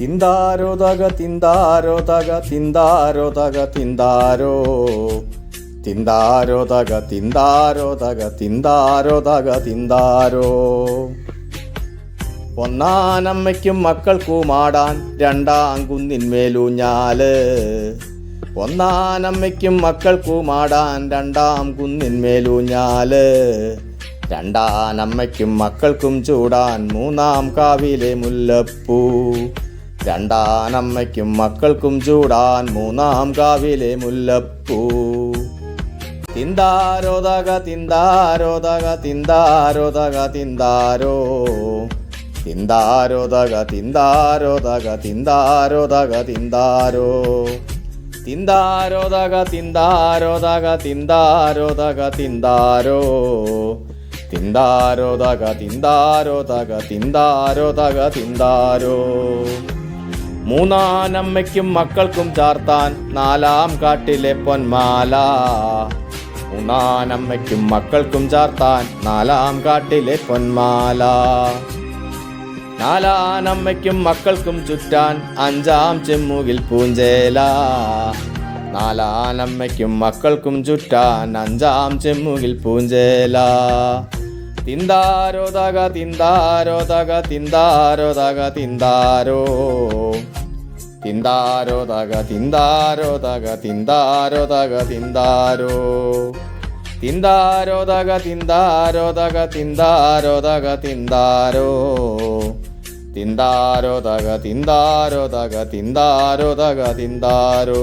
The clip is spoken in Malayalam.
തിന്താരോ തക തിന്താരോ തക തിന്താരോ. തക തിന്താരോ തിന്താരോ തക തിന്താരോ. തക തിന്താരോ തക തിന്താരോ ഒന്നാനമ്മയ്ക്കും മക്കൾക്കുമാടാൻ രണ്ടാം കുന്നിന്മേലൂഞ്ഞാൽ ഒന്നാനമ്മയ്ക്കും മക്കൾക്കുമാടാൻ രണ്ടാം കുന്നിന്മേലൂഞ്ഞാൽ രണ്ടാനമ്മയ്ക്കും മക്കൾക്കും ചൂടാൻ മൂന്നാം കാവിലെ മുല്ലപ്പൂ. രണ്ടാനമ്മയ്ക്കും മക്കൾക്കും ചൂടാൻ മൂന്നാം കാവിലെ മുല്ലപ്പൂ. തിന്താരോതക തിന്താരോതക തിന്താരോതക തിന്താരോ. തിന്താരോതക തിന്താരോതക തിന്താരോതക തിന്താരോ. തിന്താരോതക തിന്താരോതക തിന്താരോതക തിന്താരോ. തിന്താരോതക തിന്താരോതക തിന്താരോതക തിന്താരോ. മൂന്നാനമ്മയ്ക്കും മക്കൾക്കും ചാർത്താൻ നാലാം കാട്ടിലെ പൊന്മാല. മൂന്നാനമ്മയ്ക്കും മക്കൾക്കും ചാർത്താൻ നാലാം കാട്ടിലെ പൊന്മാല. നാലാനമ്മയ്ക്കും മക്കൾക്കും ചുറ്റാൻ അഞ്ചാം ചെമ്മുകിൽ പൂഞ്ചേല. നാലാനമ്മയ്ക്കും മക്കൾക്കും ചുറ്റാൻ അഞ്ചാം ചെമ്മുകിൽ പൂഞ്ചേല. തിന്താരോ തക തിന്താരോ തക തിന്താരോ. തക തിന്താരോ തിന്താരോ തക തിന്താരോ. തക തിന്താരോ തക തിന്താരോ. തിന്താരോ തക തിന്താരോ തക തിന്താരോ തക തിന്താരോ തിന്താരോ തക തിന്താരോ തക തിന്താരോ തക തിന്താരോ.